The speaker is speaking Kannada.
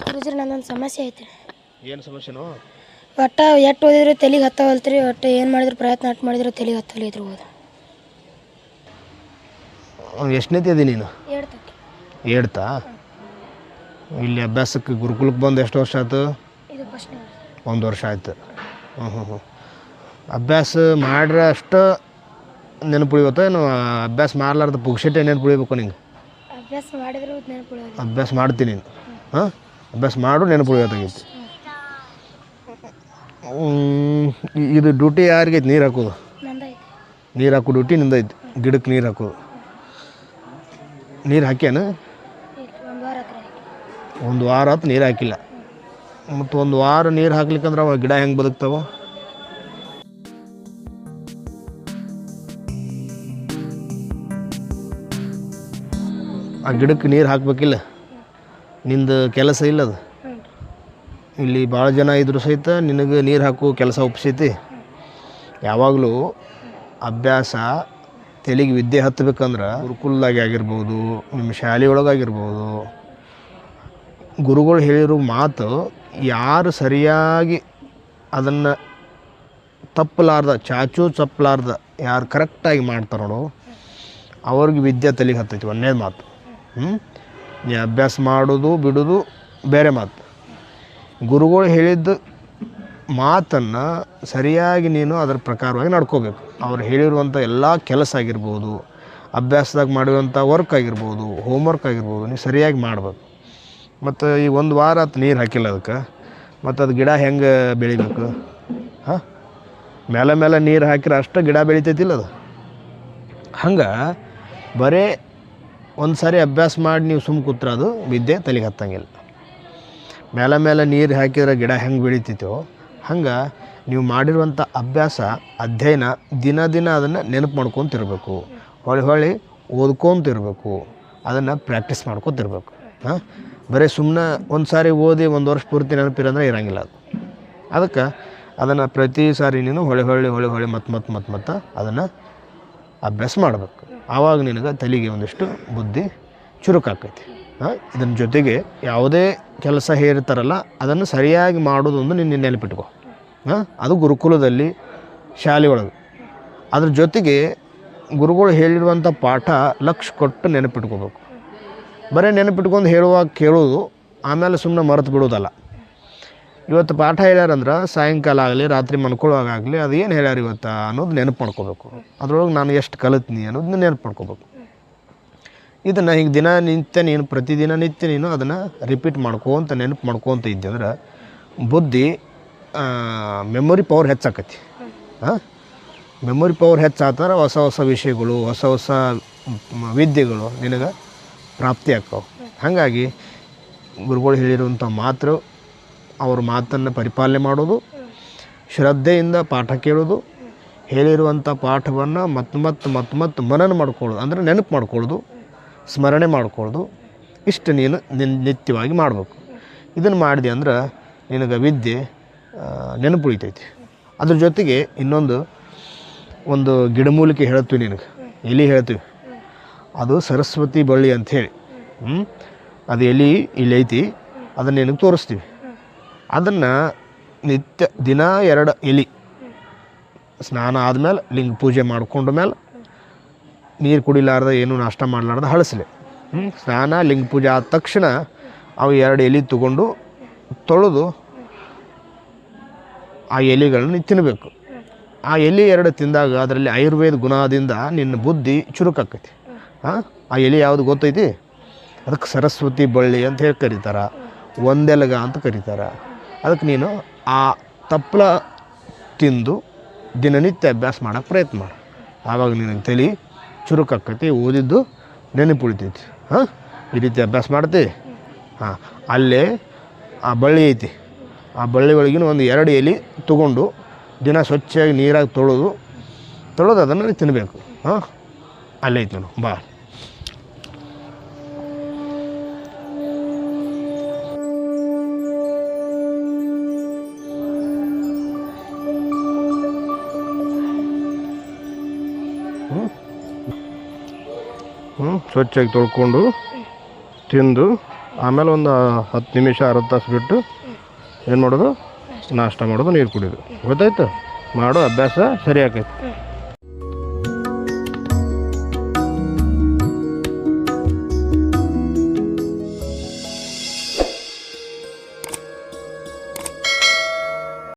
ಗುರುಜ್ರಿ ನಂದೊಂದು ಸಮಸ್ಯೆ ಐತೆ. ಏನು ಸಮಸ್ಯೆನೋ? ಒಟ್ಟ ಎಷ್ಟು ಓದಿದ್ರೆ ತಲೆಗೆ ಹತ್ತವಲ್ತ್ರಿ ಒಟ್ಟು ಏನು ಮಾಡಿದ್ರು ಪ್ರಯತ್ನ ಅಷ್ಟು ಮಾಡಿದ್ರೆ ತಲೆಗೆ ಹತ್ತಲ್ಲ ಇದ್ರು ಓದು. ಎಷ್ಟನೇತಿ ಅದಿ ನೀನು? ಹೇಳ್ತಕ್ಕೆ ಹೇಳ್ತಾ ಇಲ್ಲಿ ಅಭ್ಯಾಸಕ್ಕೆ ಗುರುಕುಲಕ್ಕೆ ಬಂದು ಎಷ್ಟು ವರ್ಷ ಆಯ್ತು? ಇದು ಒಂದು ವರ್ಷ ಆಯ್ತು. ಹ್ಞೂ ಹ್ಞೂ ಹ್ಞೂ ಅಭ್ಯಾಸ ಮಾಡ್ರೆ ಅಷ್ಟು ನೆನಪುಳಿವತ್ತ ಏನು ಅಭ್ಯಾಸ ಮಾಡ್ಲಾರ್ದ ಪುಗ್ಸೆಟ್ಟೆ ನೆನಪುಳಿಬೇಕು ನಿಂಗೆ? ಅಭ್ಯಾಸ ಮಾಡಿದ್ರು ನೆನಪುಳೋದು ಅಭ್ಯಾಸ ಮಾಡ್ತೀನಿ ನೀನು ಹಾಂ? ಅಭ್ಯಾಸ ಮಾಡು ನೆನಪು ನೆನಪುಳಿಯೋತ್ತಾಗೈತಿ ಇದು ಡ್ಯೂಟಿ ಯಾರಿಗೈತೆ? ನೀರು ಹಾಕೋದು? ನೀರು ಹಾಕೋ ಡ್ಯೂಟಿ ನಿಂದೈತಿ ಗಿಡಕ್ಕೆ ನೀರು ಹಾಕೋದು ನೀರು ಹಾಕ್ಯಾನ? ಒಂದು ವಾರ ಹತ್ತು ಒಂದು ವಾರ ಆತು ನೀರು ಹಾಕಿಲ್ಲ. ಮತ್ತು ಒಂದು ವಾರ ನೀರು ಹಾಕ್ಲಿಕ್ಕಂದ್ರೆ ಅವ ಗಿಡ ಹೆಂಗೆ ಬದುಕ್ತಾವ? ಆ ಗಿಡಕ್ಕೆ ನೀರು ಹಾಕ್ಬೇಕಿಲ್ಲ. ನಿಂದು ಕೆಲಸ ಇಲ್ಲ ಅದು. ಇಲ್ಲಿ ಭಾಳ ಜನ ಇದ್ದರೂ ಸಹಿತ ನಿನಗೆ ನೀರು ಹಾಕೋ ಕೆಲಸ ಒಪ್ಸೈತಿ. ಯಾವಾಗಲೂ ಅಭ್ಯಾಸ, ತೆಲಿಗೆ ವಿದ್ಯೆ ಹತ್ತಬೇಕಂದ್ರೆ ಗುರುಕುಲ್ದಾಗೆ ಆಗಿರ್ಬೋದು, ನಿಮ್ಮ ಶಾಲೆ ಒಳಗಾಗಿರ್ಬೋದು ಗುರುಗಳು ಹೇಳಿರೋ ಮಾತು ಯಾರು ಸರಿಯಾಗಿ ಅದನ್ನು ತಪ್ಪಲಾರ್ದ, ಚಾಚು ಚಪ್ಪಲಾರ್ದ ಯಾರು ಕರೆಕ್ಟಾಗಿ ಮಾಡ್ತಾರೋ ಅವ್ರಿಗೆ ವಿದ್ಯೆ ತಲೆಗೆ ಹತ್ತೈತಿ ಒಂದೇ ಮಾತು. ಹ್ಞೂ ನೀ ಅಭ್ಯಾಸ ಮಾಡೋದು, ಬಿಡೋದು ಬೇರೆ ಮಾತು. ಗುರುಗಳು ಹೇಳಿದ್ದು ಮಾತನ್ನು ಸರಿಯಾಗಿ ನೀನು ಅದರ ಪ್ರಕಾರವಾಗಿ ನಡ್ಕೋಬೇಕು. ಅವ್ರು ಹೇಳಿರುವಂಥ ಎಲ್ಲ ಕೆಲಸ ಆಗಿರ್ಬೋದು, ಅಭ್ಯಾಸದಾಗ ಮಾಡಿರುವಂಥ ವರ್ಕ್ ಆಗಿರ್ಬೋದು ಹೋಮ್ವರ್ಕ್ ಆಗಿರ್ಬೋದು ನೀವು ಸರಿಯಾಗಿ ಮಾಡಬೇಕು. ಮತ್ತು ಈ ಒಂದು ವಾರ ಆತು ನೀರು ಹಾಕಿಲ್ಲ ಅದಕ್ಕೆ. ಮತ್ತು ಅದು ಗಿಡ ಹೆಂಗೆ ಬೆಳಿಬೇಕು? ಹಾಂ? ಮೇಲೆ ಮೇಲೆ ನೀರು ಹಾಕಿದ್ರೆ ಅಷ್ಟು ಗಿಡ ಬೆಳಿತೈತಿಲ್ಲ ಅದು? ಹಂಗೆ ಬರೇ ಒಂದು ಸಾರಿ ಅಭ್ಯಾಸ ಮಾಡಿ ನೀವು ಸುಮ್ಮ ಕೂತ್ರೆ ಅದು ವಿದ್ಯೆ ತಲೆಗೆ ಹತ್ತಂಗಿಲ್ಲ. ಮೇಲೆ ಮೇಲೆ ನೀರು ಹಾಕಿದ್ರೆ ಗಿಡ ಹೆಂಗೆ ಬೆಳಿತೈತೋ ಹಂಗೆ ನೀವು ಮಾಡಿರುವಂಥ ಅಭ್ಯಾಸ, ಅಧ್ಯಯನ ದಿನ ದಿನ ಅದನ್ನು ನೆನಪು ಮಾಡ್ಕೊತಿರ್ಬೇಕು. ಹೊಳಿ ಹೊಳಿ ಓದ್ಕೊತಿರ್ಬೇಕು. ಅದನ್ನು ಪ್ರಾಕ್ಟೀಸ್ ಮಾಡ್ಕೊತಿರ್ಬೇಕು. ಹಾಂ? ಬರೀ ಸುಮ್ಮನೆ ಒಂದು ಸಾರಿ ಓದಿ ಒಂದು ವರ್ಷ ಪೂರ್ತಿ ನೆನಪಿರಂದ್ರೆ ಇರಂಗಿಲ್ಲ ಅದು. ಅದಕ್ಕೆ ಅದನ್ನು ಪ್ರತಿ ಸಾರಿ ನೀನು ಹೊಳೆ ಹೊಳ್ಳಿ ಹೊಳೆ ಹೊಳೆ ಮತ್ತೆ ಮತ್ತೆ ಮತ್ತೆ ಮತ್ತೆ ಅದನ್ನು ಅಭ್ಯಾಸ ಮಾಡಬೇಕು. ಆವಾಗ ನಿನಗೆ ತಲೆಗೆ ಒಂದಿಷ್ಟು ಬುದ್ಧಿ ಚುರುಕಾಕೈತಿ ಹಾಂ ಇದರ ಜೊತೆಗೆ ಯಾವುದೇ ಕೆಲಸ ಹೇರ್ತಾರಲ್ಲ ಅದನ್ನು ಸರಿಯಾಗಿ ಮಾಡೋದೊಂದು ನಿನ್ನ ನೆನಪಿಟ್ಕೋ. ಹಾಂ, ಅದು ಗುರುಕುಲದಲ್ಲಿ ಶಾಲೆ ಒಳಗೆ ಅದ್ರ ಜೊತೆಗೆ ಗುರುಗಳು ಹೇಳಿರುವಂಥ ಪಾಠ ಲಕ್ಷ ಕೊಟ್ಟು ನೆನಪಿಟ್ಕೋಬೇಕು. ಬರೀ ನೆನಪಿಟ್ಕೊಂಡು ಹೇಳುವಾಗ ಕೇಳೋದು ಆಮೇಲೆ ಸುಮ್ಮನೆ ಮರೆತು ಬಿಡೋದಲ್ಲ ಇವತ್ತು ಪಾಠ ಹೇಳ್ಯಾರಂದ್ರೆ ಸಾಯಂಕಾಲ ಆಗಲಿ, ರಾತ್ರಿ ಮನ್ಕೊಳ್ಳೋವಾಗಲಿ ಅದು ಏನು ಹೇಳ್ಯಾರ ಇವತ್ತು ಅನ್ನೋದು ನೆನಪು ಮಾಡ್ಕೋಬೇಕು. ಅದ್ರೊಳಗೆ ನಾನು ಎಷ್ಟು ಕಲಿತೀನಿ ಅನ್ನೋದನ್ನ ನೆನಪು ಮಾಡ್ಕೋಬೇಕು. ಇದನ್ನು ಹಿಂಗೆ ದಿನ ನಿತ್ಯ ನೀನು, ಪ್ರತಿದಿನ ನಿತ್ಯ ನೀನು ಅದನ್ನು ರಿಪೀಟ್ ಮಾಡ್ಕೋಂತ ನೆನಪು ಮಾಡ್ಕೊತ ಇದ್ದೆ ಅಂದ್ರೆ, ಬುದ್ಧಿ ಮೆಮೊರಿ ಪವರ್ ಹೆಚ್ಚಾಕತಿ ಹಾಂ ಮೆಮೊರಿ ಪವರ್ ಹೆಚ್ಚಾತಂದ್ರೆ ಹೊಸ ಹೊಸ ವಿಷಯಗಳು, ಹೊಸ ಹೊಸ ವಿದ್ಯೆಗಳು ನಿನಗೆ ಪ್ರಾಪ್ತಿ ಆಕ್ಕವು ಹಾಗಾಗಿ ಗುರುಗಳು ಹೇಳಿರುವಂಥ ಮಾತು ಅವ್ರ ಮಾತನ್ನು ಪರಿಪಾಲನೆ ಮಾಡೋದು, ಶ್ರದ್ಧೆಯಿಂದ ಪಾಠ ಕೇಳೋದು ಹೇಳಿರುವಂಥ ಪಾಠವನ್ನು ಮತ್ತೆ ಮತ್ತೆ ಮತ್ತೆ ಮತ್ತೆ ಮನನ ಮಾಡ್ಕೊಳ್ಳೋದು, ಅಂದರೆ ನೆನಪು ಮಾಡ್ಕೊಳ್ಳೋದು, ಸ್ಮರಣೆ ಮಾಡ್ಕೊಳ್ಳೋದು, ಇಷ್ಟು ನೀನು ನಿತ್ಯವಾಗಿ ಮಾಡಬೇಕು. ಇದನ್ನು ಮಾಡಿದೆ ಅಂದ್ರೆ ನಿನಗೆ ವಿದ್ಯೆ ನೆನಪು ಉಳಿತೈತಿ. ಅದ್ರ ಜೊತೆಗೆ ಇನ್ನೊಂದು, ಒಂದು ಗಿಡಮೂಲಿಕೆ ಹೇಳ್ತೀವಿ ನಿನಗೆ. ಎಲೆ ಹೇಳ್ತೀವಿ. ಅದು ಸರಸ್ವತಿ ಬಳ್ಳಿ ಅಂಥೇಳಿ ಹ್ಞೂ ಅದು ಎಲೆ ಇಲ್ಲಿ ಐತಿ. ಅದನ್ನು ನಿನಗೆ ತೋರಿಸ್ತೀವಿ. ಅದನ್ನು ನಿತ್ಯ ದಿನ ಎರಡು ಎಲೆ. ಸ್ನಾನ ಆದಮೇಲೆ ಲಿಂಗ ಪೂಜೆ ಮಾಡ್ಕೊಂಡ ಮೇಲೆ ನೀರು ಕುಡಿಲಾರ್ದ ಏನೂ ನಾಷ್ಟ ಮಾಡಲಾರ್ದ ಹಳಸಲಿ. ಸ್ನಾನ, ಲಿಂಗ ಪೂಜೆ ಆದ ತಕ್ಷಣ ಅವು ಎರಡು ಎಲೆ ತಗೊಂಡು ತೊಳೆದು ಆ ಎಲೆಗಳನ್ನ ತಿನ್ನಬೇಕು ಆ ಎಲೆ ಎರಡು ತಿಂದಾಗ ಅದರಲ್ಲಿ ಆಯುರ್ವೇದ ಗುಣದಿಂದ ನಿನ್ನ ಬುದ್ಧಿ ಚುರುಕಾಕೈತಿ ಹಾಂ ಆ ಎಲೆ ಯಾವುದು ಗೊತ್ತೈತಿ? ಅದಕ್ಕೆ ಸರಸ್ವತಿ ಬಳ್ಳಿ ಅಂತ ಹೇಳಿ ಕರೀತಾರೆ. ಒಂದೆಲಗ ಅಂತ ಕರೀತಾರೆ. ಅದಕ್ಕೆ ನೀನು ಆ ತಪ್ಪಲ ತಿಂದು ದಿನನಿತ್ಯ ಅಭ್ಯಾಸ ಮಾಡೋಕ್ಕೆ ಪ್ರಯತ್ನ ಮಾಡು. ಆವಾಗ ನಿನಗೆ ತಲೆ ಚುರುಕಾಕೈತಿ ಓದಿದ್ದು ನೆನಪು ಉಳಿತೈತಿ ಹಾಂ? ಈ ರೀತಿ ಅಭ್ಯಾಸ ಮಾಡ್ತಿ? ಹಾಂ. ಅಲ್ಲೇ ಆ ಬಳ್ಳಿ ಐತಿ. ಆ ಬಳ್ಳಿ ಒಳಗಿನ ಒಂದು ಎರಡು ಎಲೆ ತೊಗೊಂಡು ದಿನ ಸ್ವಚ್ಛವಾಗಿ ನೀರಾಗಿ ತೊಳೆದು ತೊಳೆದು ಅದನ್ನು ತಿನ್ನಬೇಕು ಹಾಂ? ಅಲ್ಲೇ ಐತಿ ನಾನು ಬಾ. ಸ್ವಚ್ಛಾಗಿ ತೊಳ್ಕೊಂಡು ತಿಂದು ಆಮೇಲೆ ಒಂದು ಹತ್ತು ನಿಮಿಷ ಅರ್ಧ ತಾಸು ಬಿಟ್ಟು ಏನು ಮಾಡೋದು? ನಾಷ್ಟ ಮಾಡೋದು, ನೀರು ಕುಡಿಯೋದು. ಗೊತ್ತಾಯ್ತು? ಮಾಡೋ ಅಭ್ಯಾಸ ಸರಿ ಆಕೈತಿ